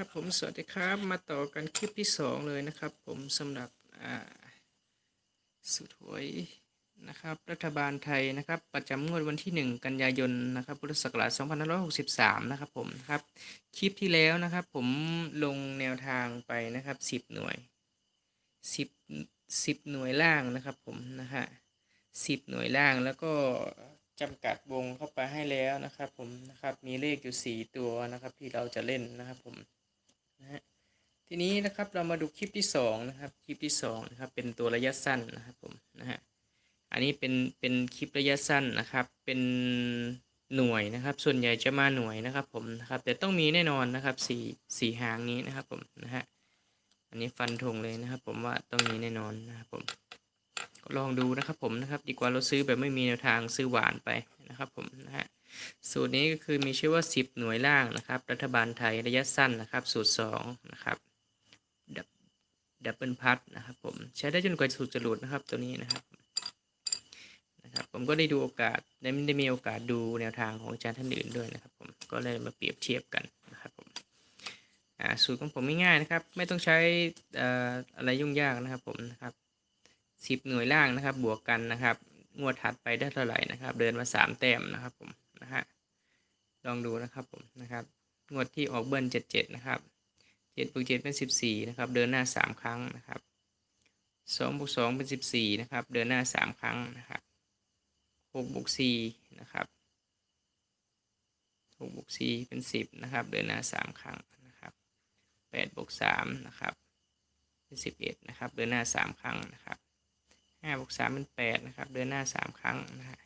ครับผมสวัสดีครับมาต่อกันคลิปที่สองเลยนะครับ ผมสำหรับสุดหวยนะครับ รัฐบาลไทยนะครับ ประจำงวดวันที่ 1 กันยายนนะครับพุทธศักราช2563 นะครับผมนะครับคลิปที่แล้วนะครับ ผมลงแนวทางไปนะครับ 10 หน่วย 10 10 หน่วยล่างนะครับผมนะฮะ10 หน่วยล่างแล้วก็จำกัดวงเข้าไปให้แล้วนะครับผมนะครับมีเลขอยู่ 4 ตัวนะครับที่เราจะเล่นนะครับผม นะฮะทีนี้นะครับเรามาดูคลิปที่2นะครับคลิปที่2นะครับเป็นตัวระยะสั้นนะครับผมนะฮะอันนี้เป็นเป็นคลิประยะสั้นนะครับ เป็นหน่วยนะครับ ส่วนใหญ่จะมาหน่วยนะครับผมนะครับแต่ต้องมีแน่นอนนะครับสี่สี่หางนี้นะครับผมนะฮะอันนี้ฟันธงเลยนะครับ ผมว่าต้องมีแน่นอนนะครับผมก็ลองดูนะครับผมนะครับ ดีกว่าเราซื้อแบบไม่มีแนวทางซื้อหวานไปนะครับผมนะฮะ สูตรนี้ก็คือมีชื่อว่า 10 หน่วยล่างนะครับ รัฐบาลไทยระยะสั้นนะครับ สูตร 2 นะครับดับเบิลพัทนะครับผมใช้ได้จนกว่าสูตรจะหลุดนะครับตัวนี้นะครับนะครับ ผมก็ได้ดูโอกาสได้ได้มีโอกาสดูแนวทางของอาจารย์ท่านอื่นด้วยนะครับ ผมก็เลยมาเปรียบเทียบกันนะครับผมสูตรของผมง่ายๆนะครับ ไม่ต้องใช้อออะไรยุ่งยากนะครับผมนะครับสิบหน่วยล่างนะครับ บวกกันนะครับ งวดถัดไปได้เท่าไหร่นะครับ เดินมาสามแต้มนะครับผม ลองดูนะครับผมนะครับงวดที่ออกเบิ้ลเจ็ดเจ็ดนะครับเจ็ดบวกเจ็ดเป็นสิบสี่นะครับเดินหน้าสามครั้งนะครับสองบวกสองเป็นสิบสี่นะครับเดินหน้าสามครั้งนะครับหกบวกสี่นะครับหกบวกสี่เป็นสิบนะครับเดินหน้าสามครั้งนะครับแปดบวกสามนะครับเป็นสิบเอ็ดนะครับเดินหน้าสามครั้งนะครับห้าบวกสามเป็นแปดนะครับเดินหน้าสามครั้งนะฮะ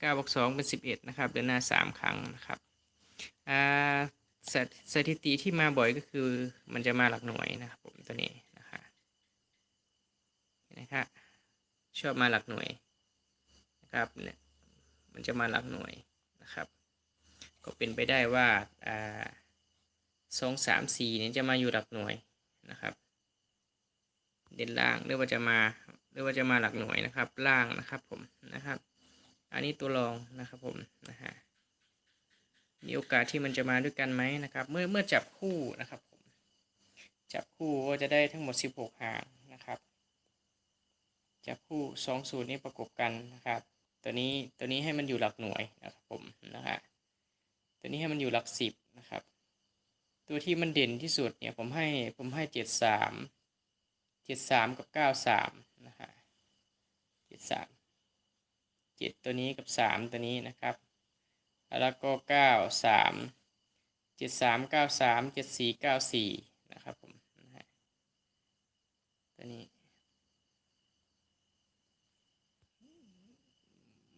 เก้าบวกสองเป็นสิบเอ็ดนะครับ เดินหน้าสามครั้งนะครับสถสถิติที่มาบ่อยก็คือมันจะมาหลักหน่วยนะครับผมตัวนี้นะครับนะครับชอบมาหลักหน่วยนะครับเนี่ยมันจะมาหลักหน่วยนะครับ ก็เป็นไปได้ว่าสองสามสี่นี่ยจะมาอยู่หลักหน่วยนะครับ เด่นล่างหรือว่าจะมาหรือว่าจะมาหลักหน่วยนะครับ ล่างนะครับผมนะครับ อันนี้ตัวรองนะครับผมนะฮะมีโอกาสที่มันจะมาด้วยกันไหมนะครับ เมื่อเมื่อจับคู่นะครับผมจับคู่ก็จะได้ทั้งหมด 16 หางนะครับ จับคู่สองสูตรนี้ประกบกันนะครับ ตัวนี้ตัวนี้ให้มันอยู่หลักหน่วยนะครับผมนะฮะตัวนี้ให้มันอยู่หลักสิบนะครับตัวที่มันเด่นที่สุดเนี่ยผมให้ผมให้เจ็ดสามเจ็ดสามกับเก้าสามนะฮะเจ็ดสาม เจ็ดตัวนี้กับสามตัวนี้นะครับ แล้วก็เก้าสามเจ็ดสามเก้าสามเจ็ดสี่เก้าสี่นะครับผมตัวนี้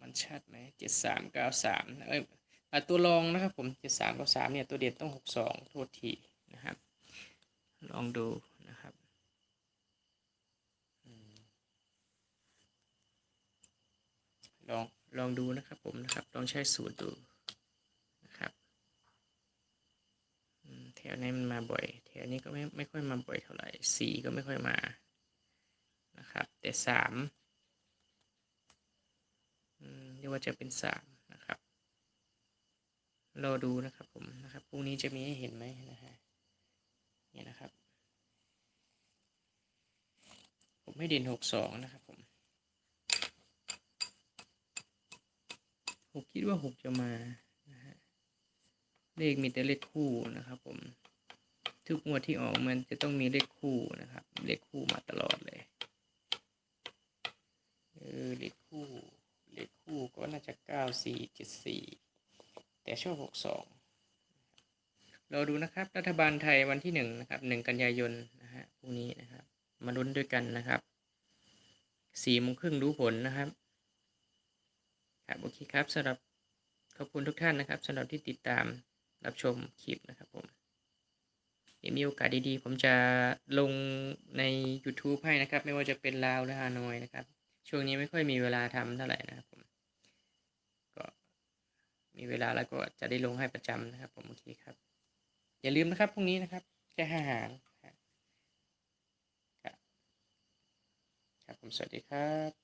มันชัดไหมเจ็ดสามเก้าสามเอ้ยอะตัวรองนะครับผมเจ็ดสามเก้าสามเนี่ยตัวเด่นต้องหกสองโทษทีนะครับ ลองดูนะครับอืม ลองลองดูนะครับผมนะครับ ลองใช้สูตรดูนะครับแถวนี้มันมาบ่อย แถวนี้ก็ไม่ไม่ค่อยมาบ่อยเท่าไหร่สี่ก็ไม่ค่อยมานะครับ แต่สามอืมเรียกว่าจะเป็นสามนะครับรอดูนะครับผมนะครับพรุ่งนี้จะมีให้เห็นไหมนะฮะเนี่ยนะครับ ผมให้เด่นหกสองนะครับ ผมคิดว่าหกจะมานะฮะเลขมีแต่เลขคู่นะครับ ผม ทุกงวดที่ออกมันจะต้องมีเลขคู่นะครับ เลขคู่มาตลอดเลยเออเลขคู่เลขคู่ก็น่าจะเก้าสี่เจ็ดสี่แต่ชอบหกสองเราดูนะครับ รัฐบาลไทยวันที่หนึ่งนะครับหนึ่งกันยายนนะฮะพรุ่งนี้นะครับ มาลุ้นด้วยกันนะครับสี่โมงครึ่งรู้ผลนะครับ ครับโอเคครับสำหรับขอบคุณทุกท่านนะครับสำหรับที่ติดตามรับชมคลิปนะครับผมเดี๋ยวมีโอกาสดีๆ ผมจะลงใน YouTube ให้นะครับ ไม่ว่าจะเป็นลาวหรือฮานอยนะครับ ช่วงนี้ไม่ค่อยมีเวลาทำเท่าไหร่นะครับผมก็มีเวลาแล้วก็จะได้ลงให้ประจำนะครับ ผมโอเคครับ อย่าลืมนะครับพรุ่งนี้นะครับแค่ห้าหางครับครับผมสวัสดีครับ